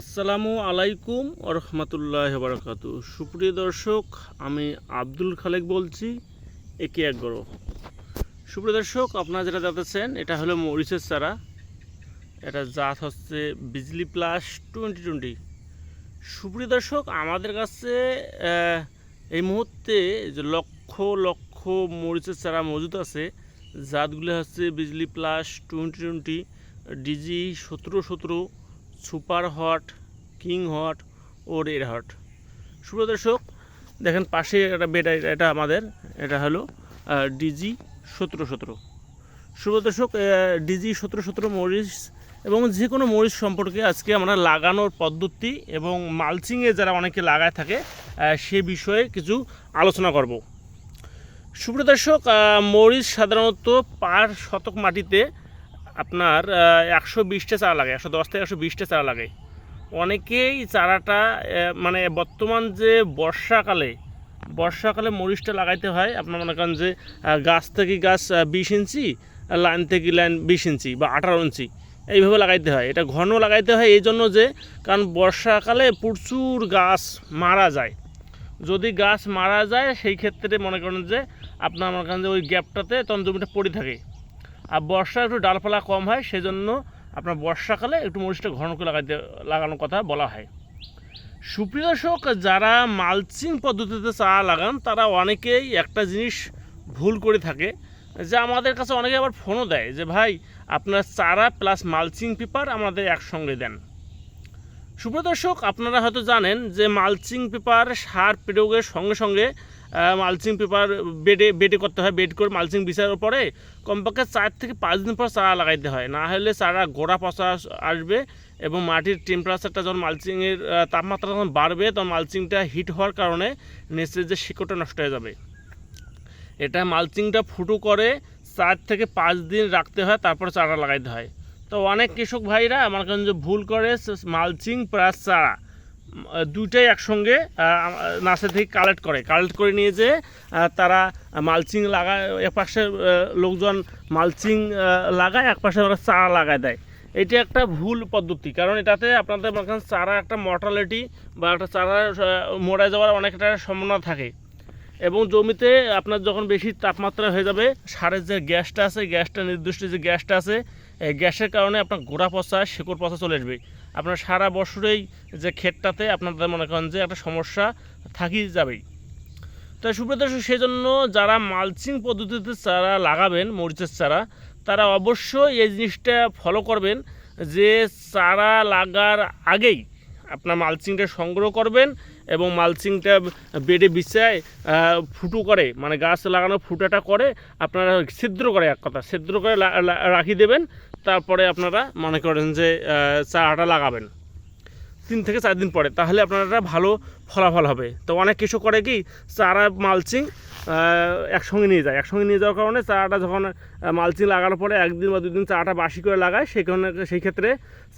আসসালামু আলাইকুম রহমতুল্লাহ বারকাতু সুপ্রিয় দর্শক, আমি আব্দুল খালেক বলছি, একে এক গরো। সুপ্রিয় দর্শক, আপনারা যেটা দেখতেছেন এটা হলো মরিচের চারা। এটা জাত হচ্ছে বিজলি প্লাস টোয়েন্টি টোয়েন্টি সুপ্রিয় দর্শক, আমাদের কাছে এই মুহূর্তে যে লক্ষ লক্ষ মরিচের চারা মজুদ আছে, জাতগুলো হচ্ছে Bijli plus twenty twenty DG সতেরো সতেরো সুপার হট, কিং হট ও রেড হট। সুপ্রিয় দর্শক, দেখেন পাশে একটা বেড, এটা আমাদের, এটা হলো ডিজি সতেরো সতেরো। সুপ্রিয় দর্শক ডিজি সতেরো সতেরো মরিচ এবং যে কোনো মরিচ সম্পর্কে আজকে আমরা লাগানোর পদ্ধতি এবং মালচিংয়ে যারা অনেকে লাগায় থাকে সে বিষয়ে কিছু আলোচনা করব। সুপ্রিয় দর্শক মরিচ সাধারণত পার শতক মাটিতে আপনার একশো বিশটা চারা লাগে, একশো দশ থেকে একশো বিশটা চারা লাগে। অনেকেই চারাটা মানে বর্তমান যে বর্ষাকালে বর্ষাকালে মরিচটা লাগাইতে হয়, আপনার মনে করেন যে গাছ থেকে গাছ বিশ ইঞ্চি, লাইন থেকে লাইন বিশ ইঞ্চি বা আঠারো ইঞ্চি, এইভাবে লাগাইতে হয়। এটা ঘন লাগাইতে হয় এই জন্য যে, কারণ বর্ষাকালে প্রচুর গাছ মারা যায়। যদি গাছ মারা যায়, সেই ক্ষেত্রে মনে করেন যে, আপনার মনে করেন যে ওই গ্যাপটাতে তখন জমিটা পড়ে থাকে। আর বর্ষা একটু ডালপালা কম হয়, সেজন্য আপনার বর্ষাকালে একটু মরিচটা ঘন করে লাগাইতে, লাগানোর কথা বলা হয়। সুপ্রিয় যারা মালচিং পদ্ধতিতে চা লাগান, তারা অনেকেই একটা জিনিস ভুল করে থাকে, যে আমাদের কাছে অনেকে আবার ফোনও দেয়, যে ভাই, আপনার চারা প্লাস মালচিং পেপার আমাদের একসঙ্গে দেন। সুপ্রিয় দর্শক, আপনারা হয়তো জানেন যে মালচিং পেপার সার প্রয়োগের সঙ্গে সঙ্গে মালচিং পেপার বেডে বেডে করতে হয়, বেড করে মালচিং বিছানোর পরে কমপক্ষে চার থেকে পাঁচ দিন পর চারা লাগাইতে হয়। না হলে চারা গোড়া পচা আসবে এবং মাটির টেম্পারেচারটা যখন মালচিংয়ের তাপমাত্রা যখন বাড়বে, তখন মালচিংটা হিট হওয়ার কারণে নিচের যে শিকড়টা নষ্ট হয়ে যাবে। এটা মালচিংটা ফুটো করে চার থেকে পাঁচ দিন রাখতে হয়, তারপর চারা লাগাইতে হয়। তো অনেক কৃষক ভাইরা আমার যে ভুল করে মালচিং প্লাস চারা দুইটাই একসঙ্গে নার্সারি থেকে কালেক্ট করে। কালেক্ট করে নিয়ে যে তারা মালচিং লাগায় এক পাশে লোকজন মালচিং লাগায় এক পাশে ওরা চারা লাগায় দেয়। এটা একটা ভুল পদ্ধতি, কারণ এটাতে আপনাদের চারা একটা মর্টালিটি বা একটা চারা মরে যাওয়ার অনেক একটা সম্ভাবনা থাকে। এবং জমিতে আপনার যখন বেশি তাপমাত্রা হয়ে যাবে, সারের যে গ্যাসটা আছে, গ্যাসটা নির্দিষ্ট যে গ্যাসটা আছে গ্যাসের কারণে আপনার গোড়া পচা, শেকড় পচা চলে আসবে। আপনার সারা বছরেই যে ক্ষেতটাতে আপনাদের মনে করেন যে একটা সমস্যা থাকি যাবেই। তো সুপ্রদর্শক সেই জন্য যারা মালচিং পদ্ধতিতে চারা লাগাবেন, মরিচের চারা, তারা অবশ্যই এই জিনিসটা ফলো করবেন যে চারা লাগার আগেই আপনার মালচিংটা সংগ্রহ করবেন এবং মালচিংটা বেডে বিছায় ফুটো করে মানে গাছ লাগানো ফুটাটা করে, আপনারা ছিদ্র করে এক কথা, ছিদ্র করে রাখি দেবেন, তারপরে আপনারা মনে করেন যে চারাটা লাগাবেন। তিন থেকে চার দিন পরে, তাহলে আপনারা ভালো ফলাফল হবে। তো অনেক কিছু করে কি, চারা, মালচিং একসঙ্গে নিয়ে যায়। একসঙ্গে নিয়ে যাওয়ার কারণে চারাটা যখন মালচিং লাগানোর পরে একদিন বা দুদিন চারাটা বাসি করে লাগায় সেই কারণে সেই ক্ষেত্রে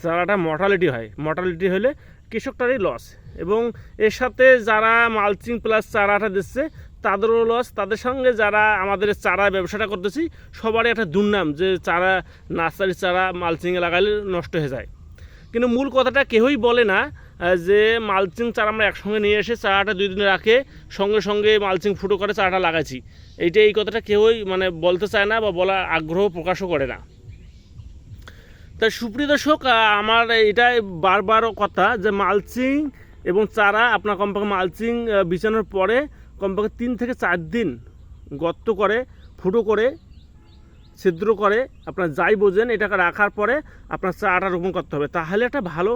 চারাটা মর্টালিটি হয়। মর্টালিটি হলে কৃষকটারই লস এবং এর সাথে যারা মালচিং প্লাস চারাটা দিচ্ছে, তাদেরও লস তাদের সঙ্গে যারা আমাদের চারা ব্যবসাটা করতেছি, সবারই একটা দুর্নাম যে চারা নার্সারি চারা মালচিংয়ে লাগালে নষ্ট হয়ে যায়। কিন্তু মূল কথাটা কেউই বলে না যে মালচিং চারা আমরা একসঙ্গে নিয়ে এসে চারাটা দুই দিনে রাখে, সঙ্গে সঙ্গে মালচিং ফুটো করে চারাটা লাগাচ্ছি এইটা এই কথাটা কেউই মানে বলতে চায় না বা বলা আগ্রহ প্রকাশও করে না। তা সুপ্রিয় দর্শক আমার এটাই বারবারও কথা যে মালচিং এবং চারা আপনার কমপক্ষে মালচিং বিছানোর পরে কমপক্ষে তিন থেকে চার দিন গর্ত করে, ফুটো করে, ছিদ্র করে আপনার যাই বোঝেন এটাকে রাখার পরে আপনার চারাটা রোপণ করতে হবে। তাহলে একটা ভালো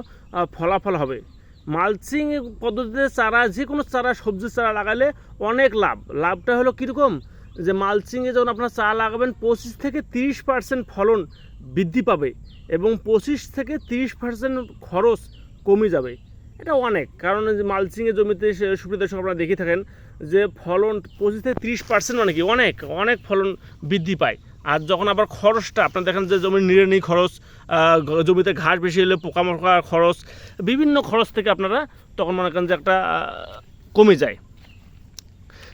ফলাফল হবে। মালচিং পদ্ধতিতে চারা যে কোনো চারা সবজির চারা লাগালে অনেক লাভ। লাভটা হলো কীরকম? যে মালচিংয়ে যখন আপনার চা লাগাবেন, পঁচিশ থেকে তিরিশ পার্সেন্ট ফলন বৃদ্ধি পাবে এবং পঁচিশ থেকে তিরিশ পার্সেন্ট খরচ কমে যাবে। এটা অনেক, কারণ যে মালচিংয়ে জমিতে সে- সুপ্রিয় দর্শক আপনারা দেখে থাকেন যে ফলন পঁচিশ থেকে তিরিশ পার্সেন্ট মানে কি? অনেক অনেক ফলন বৃদ্ধি পায়। আর যখন আবার খরচটা, আপনার দেখেন যে জমির নিড়ানি খরচ জমিতে ঘাস বেশি হলে পোকামাকড় খরচ, বিভিন্ন খরচ থেকে আপনারা তখন মনে করেন যে একটা কমে যায়।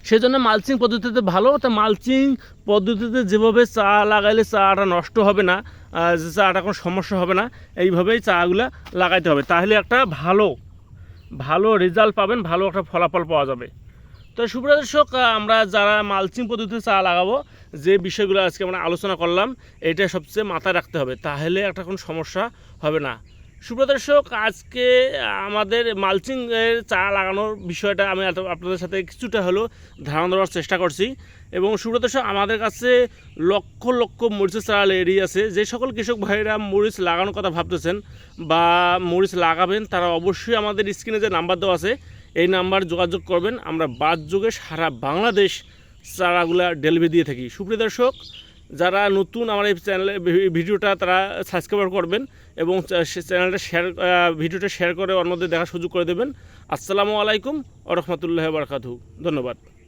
সেই জন্য মালচিং পদ্ধতিতে ভালো, তা মালচিং পদ্ধতিতে যেভাবে চা লাগাইলে চাটা নষ্ট হবে না যে চাটা কোনো সমস্যা হবে না, এইভাবেই চাগুলা লাগাইতে হবে। তাহলে একটা ভালো ভালো রেজাল্ট পাবেন, ভালো একটা ফলাফল পাওয়া যাবে। তো সুপ্রিয় দর্শক আমরা যারা মালচিং পদ্ধতিতে চা লাগাবো, যে বিষয়গুলো আজকে আমরা আলোচনা করলাম, এটা সবচেয়ে মাথায় রাখতে হবে। তাহলে একটা কোনো সমস্যা হবে না। সুপ্রিয় দর্শক, আজকে আমাদের মালচিং এর চা লাগানোর বিষয়টা আমি আপনাদের সাথে কিছুটা হলেও ধারণা দেওয়ার চেষ্টা করছি। এবং সুপ্রদর্শক আমাদের কাছে লক্ষ লক্ষ মরিচের চারা এরিয়ে আছে। যে সকল কৃষক ভাইরা মরিচ লাগানোর কথা ভাবতেছেন বা মরিচ লাগাবেন, তারা অবশ্যই আমাদের স্ক্রিনে যে নাম্বার দেওয়া আছে, এই নাম্বার যোগাযোগ করবেন। আমরা বাদ যুগে সারা বাংলাদেশ চারাগুলা ডেলিভারি দিয়ে থাকি। সুপ্রিয় দর্শক যারা নতুন আমার এই চ্যানেলে ভিডিওটা তারা সাবস্ক্রাইব করবেন এবং চ্যানেলটা শেয়ার ভিডিওটা শেয়ার করে অন্যদের দেখার সুযোগ করে দেবেন। আসসালামু আলাইকুম রহমতুল্লাহ বারকাতু ধন্যবাদ।